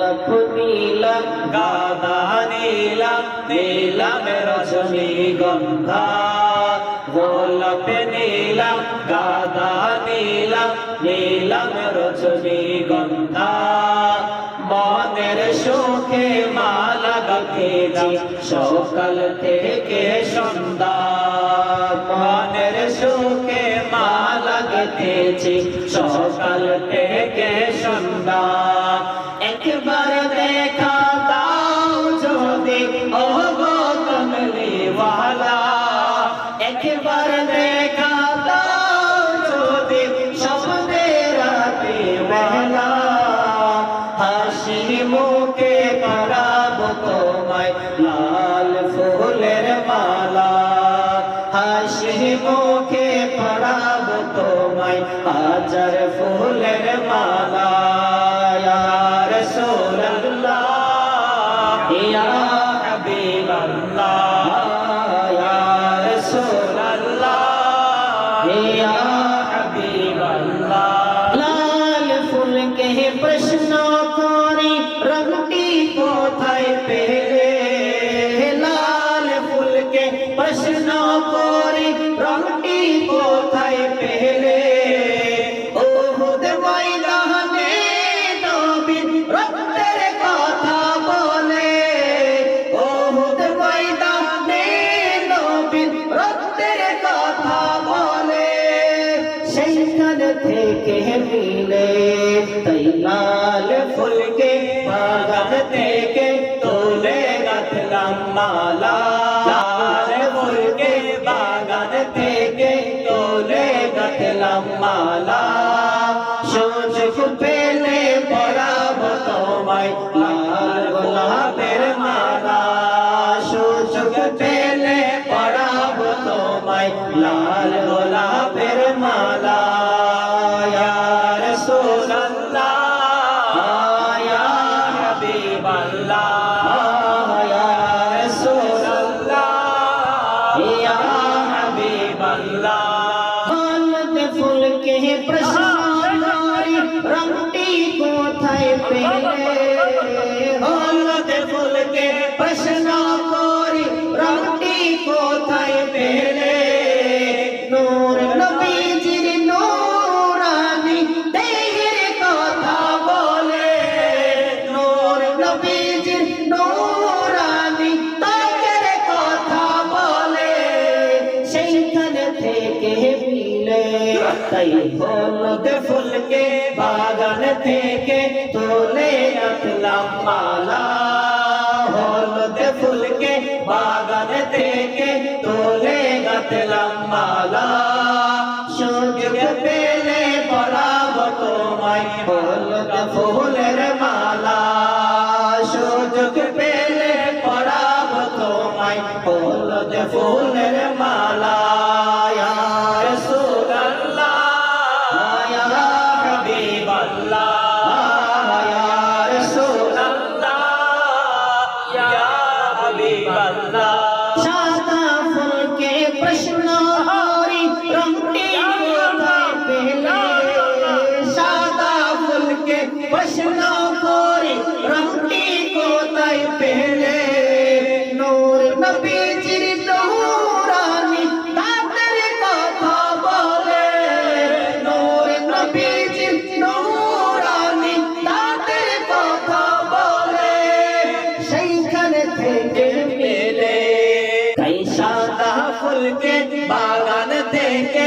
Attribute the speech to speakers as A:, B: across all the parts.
A: গোলাপ নীলাম
B: গাদা নীলাম নীলাম রজনী গন্ধা। গোলাপ নীলাম গাদা নীলাম নীলাম মনের সুখে মালা সকাল থেকে সন্ধ্যা। মনের সুখে মালা গেথেছি, সকাল থেকে যদি ও গো কমলিওয়ালা একবার দেখা দাও যদি স্বপ্নে রাতে বেলা। হাসি মুখে করাবো তোমায় লাল ফুলের মালা। হাসি মুখে পড়াবো তোমায় হাজার ফুলের মালা।
A: সেইখান থেকে মিলে তাই লাল ফুলকে বাগান থেকে
B: তোলে গাথলাম মালা
A: कहे प्रश्न नारी रंगटी को थाई पहले होलते प्रश्न को তাই হলদ ফুলকে বাগান থেকে তোলে আনলাম মালা। হলদ ফুলকে বাগান থেকে তোলে গাতলাম মালা। ফুলের মালা। থেকে মেলে।
B: তাই সাদা ফুলকে বাগান থেকে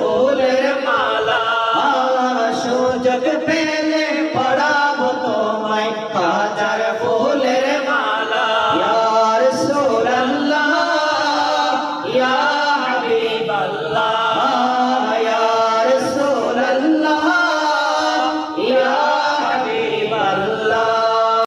B: 不累